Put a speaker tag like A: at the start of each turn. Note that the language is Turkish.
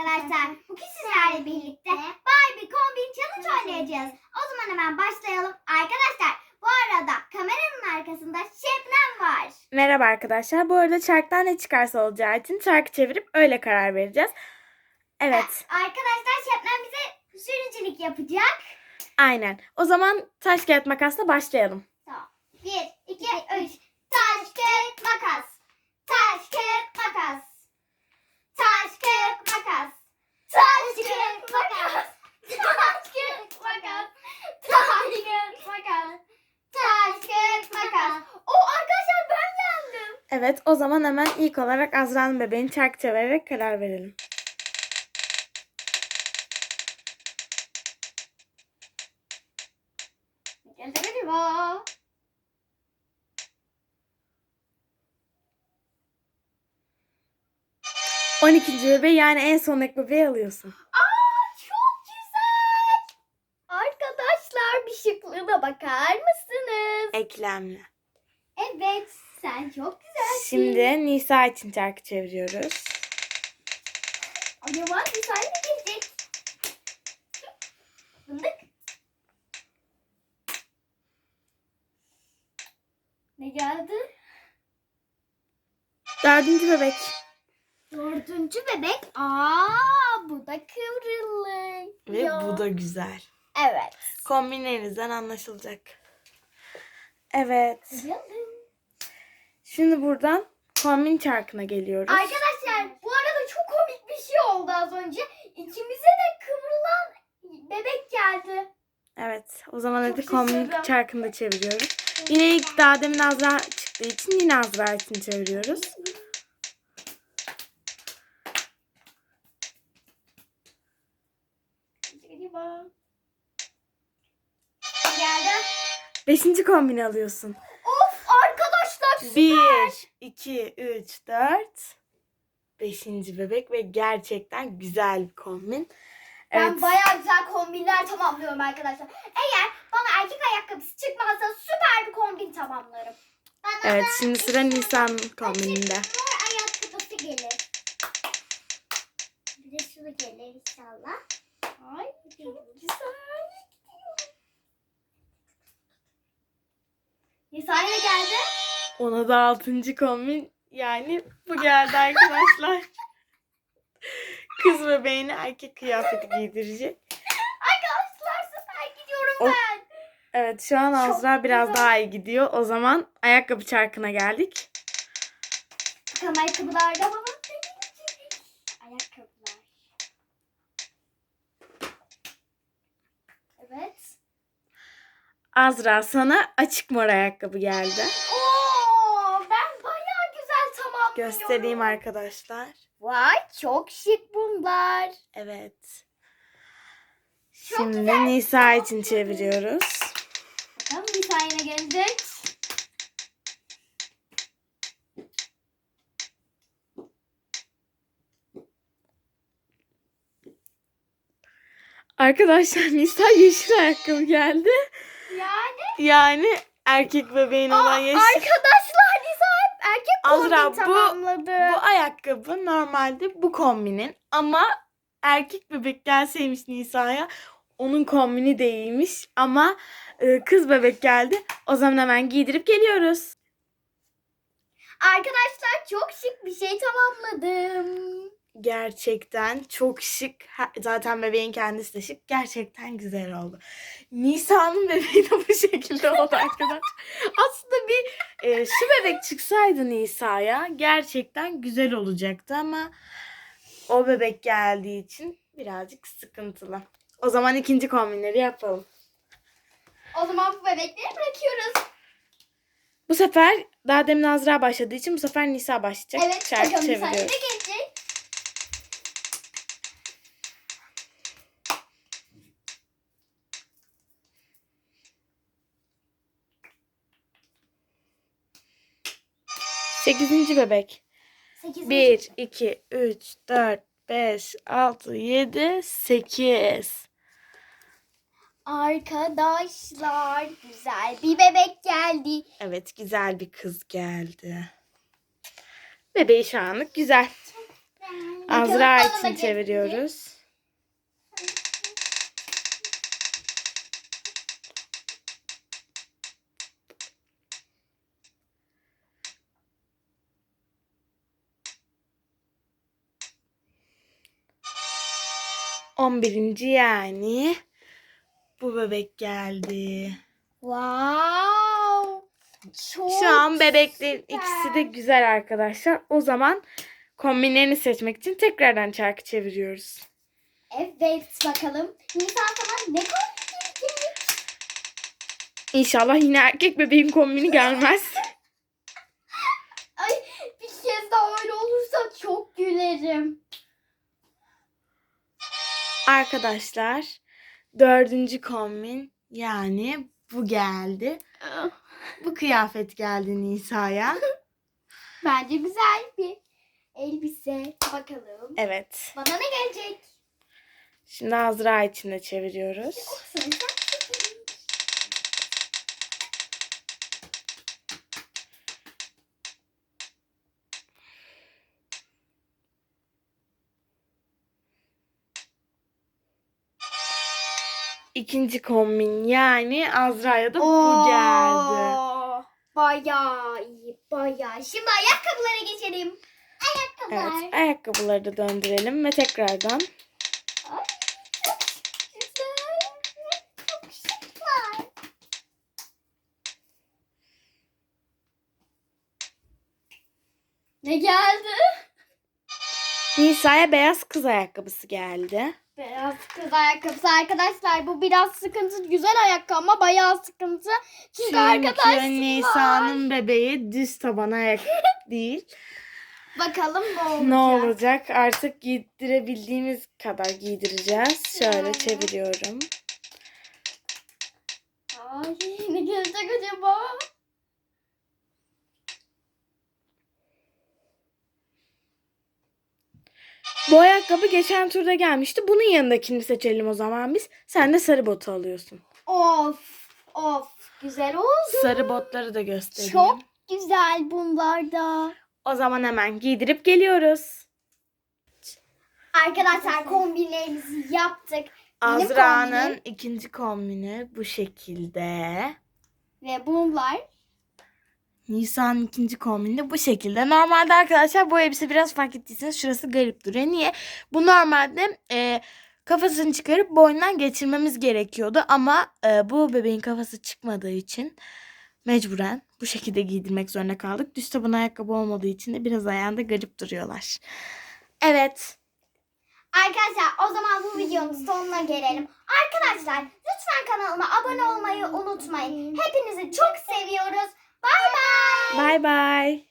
A: arkadaşlar. Bugün sizlerle birlikte Barbie Kombin Challenge oynayacağız. O zaman hemen başlayalım. Arkadaşlar bu arada kameranın arkasında Şebnem var.
B: Merhaba arkadaşlar. Bu arada çarktan ne çıkarsa olacağı için çarkı çevirip öyle karar vereceğiz. Evet,
A: Arkadaşlar Şebnem bize sürücülük yapacak.
B: aynen. O zaman taş kağıt makasla başlayalım.
A: Tamam. 1, 2, 3. Taş, kağıt, makas. Taş, kağıt, makas. Taş, kağıt, makas. Taş, kağıt, makas. Taş, kağıt, makas. Taş, kağıt, makas. Taş, kağıt, makas. O arkadaşlar ben yendim.
B: Evet, o zaman hemen ilk olarak Azra'nın bebeğini çark çevirerek karar verelim.
A: Geliyor.
B: 12. bebeği yani en sondaki bebeği alıyorsun.
A: Aa çok güzel. Arkadaşlar bir şıklığına bakar mısınız?
B: Eklemli.
A: Evet sen çok güzelsin.
B: Şimdi Nisa için çarkı çeviriyoruz.
A: Acaba güzel mi gelecek? Fındık. Ne geldi?
B: Dördüncü bebek.
A: Dördüncü bebek. Aa bu da kıvrılı.
B: Ve
A: Ya.
B: bu da güzel.
A: Evet.
B: Kombinlerinizden anlaşılacak. Evet.
A: Kıvrılı.
B: Şimdi buradan kombin çarkına geliyoruz.
A: Arkadaşlar bu arada çok komik bir şey oldu az önce. İkimize de kıvrılan bebek geldi.
B: Evet. O zaman
A: Çok
B: hadi kombin çarkını da çeviriyoruz. Yine ilk daha demin Azra çıktığı için yine Azra için çeviriyoruz.
A: Geldi.
B: Beşinci kombini alıyorsun.
A: Süper.
B: Bir, iki, üç, dört. Beşinci bebek ve gerçekten güzel bir kombin. Evet.
A: Ben bayağı güzel kombinler tamamlıyorum arkadaşlar. Eğer bana erkek ayakkabısı çıkmazsa süper bir kombin tamamlarım. Bana
B: Evet şimdi sıra Nisan kombininde.
A: mor ayakkabısı gelir. Bir de şu gelir inşallah. Ay çok güzel. Nisa'ya geldi.
B: Ona da altıncı kombin yani bu geldi arkadaşlar. Kız bebeğine erkek kıyafeti giydirecek.
A: Arkadaşlar süper gidiyorum
B: O-
A: ben.
B: Evet şu an
A: Çok
B: Azra biraz
A: güzel.
B: daha iyi gidiyor. O zaman ayakkabı çarkına geldik.
A: Bakalım ayakkabılarda baba ne gelecek? Ayakkabılar. Evet.
B: Azra sana açık mor ayakkabı geldi.
A: Oo, ben bayağı güzel tamamlıyorum.
B: Göstereyim arkadaşlar.
A: Vay çok şık bunlar.
B: Evet.
A: Çok
B: Şimdi
A: güzel.
B: Nisa için çeviriyoruz.
A: Bakalım bir tane gelecek.
B: Arkadaşlar Nisa yeşil ayakkabı geldi.
A: Yani
B: Yani erkek bebeğin olan
A: Aa,
B: yeşil.
A: arkadaşlar Nisa erkek
B: Azra,
A: kombin
B: bu-
A: tamamladı.
B: Bu ayakkabı normalde bu kombinin ama erkek bebek gelseymiş Nisa'ya onun kombini de iyiymiş ama e, kız bebek geldi. O zaman hemen giydirip geliyoruz.
A: Arkadaşlar çok şık bir şey tamamladım.
B: Gerçekten çok şık. Zaten bebeğin kendisi de şık. Gerçekten güzel oldu. Nisa'nın bebeği de bu şekilde oldu arkadaşlar. Aslında bir e, şu bebek çıksaydı Nisa'ya gerçekten güzel olacaktı ama o bebek geldiği için birazcık sıkıntılı. O zaman ikinci kombinleri yapalım.
A: O zaman bu bebekleri bırakıyoruz.
B: Bu sefer daha demin Azra başladığı için bu sefer Nisa başlayacak.
A: Evet tane
B: çeviriyoruz.
A: De gelecek.
B: Sekizinci bebek.
A: Sekizinci.
B: 1, 2, 3, 4, 5, 6, 7, 8.
A: Arkadaşlar güzel bir bebek geldi.
B: Evet güzel bir kız geldi. Bebeği şu anlık güzel. Azra için çeviriyoruz. On birinci yani bu bebek geldi.
A: Wow. Çok
B: Şu an bebeklerin
A: süper.
B: ikisi de güzel arkadaşlar. O zaman kombinlerini seçmek için tekrardan çarkı çeviriyoruz.
A: Evet bakalım. Nisan sana ne kombin
B: İnşallah yine erkek bebeğin kombini gelmez.
A: Ay bir kez daha öyle olursa çok gülerim.
B: Arkadaşlar dördüncü kombin yani bu geldi. Bu kıyafet geldi Nisa'ya.
A: Bence güzel bir elbise. Bakalım.
B: Evet.
A: Bana ne gelecek?
B: Şimdi Azra için de çeviriyoruz.
A: Sen sen
B: İkinci kombin yani Azra'ya da bu geldi.
A: Bayağı iyi, bayağı. Şimdi ayakkabılara geçelim. Ayakkabılar.
B: Evet, ayakkabıları da döndürelim ve tekrardan
A: Ay, çok güzel. Çok şıklar. Ne geldi?
B: Nisa'ya beyaz kız ayakkabısı geldi.
A: Beyaz kız ayakkabısı arkadaşlar. Bu biraz sıkıntı. Güzel ayakkabı ama bayağı sıkıntı. Çünkü,
B: Çünkü
A: arkadaşlar.
B: Nisa'nın bebeği düz taban ayak değil.
A: Bakalım ne olacak.
B: Ne olacak? Artık giydirebildiğimiz kadar giydireceğiz. Şöyle çeviriyorum.
A: Ay ne gelecek acaba?
B: Bu ayakkabı geçen turda gelmişti. Bunun yanındakini seçelim o zaman biz. Sen de sarı botu alıyorsun.
A: Of of güzel oldu.
B: Sarı botları da göstereyim.
A: Çok güzel bunlar da.
B: O zaman hemen giydirip geliyoruz.
A: Arkadaşlar kombinlerimizi yaptık. Benim
B: Azra'nın
A: kombinim
B: ikinci kombini bu şekilde.
A: ve bunlar
B: Nisan'ın ikinci kombini bu şekilde. Normalde arkadaşlar bu elbise biraz fark ettiyseniz şurası garip duruyor. Niye? Bu normalde e, kafasını çıkarıp boynundan geçirmemiz gerekiyordu. Ama e, bu bebeğin kafası çıkmadığı için mecburen bu şekilde giydirmek zorunda kaldık. Düz taban ayakkabı olmadığı için de biraz ayağında garip duruyorlar. Evet.
A: Arkadaşlar o zaman bu videonun sonuna gelelim. Arkadaşlar lütfen kanalıma abone olmayı unutmayın. Hepinizi çok seviyoruz. Bay bay.
B: Bye bye.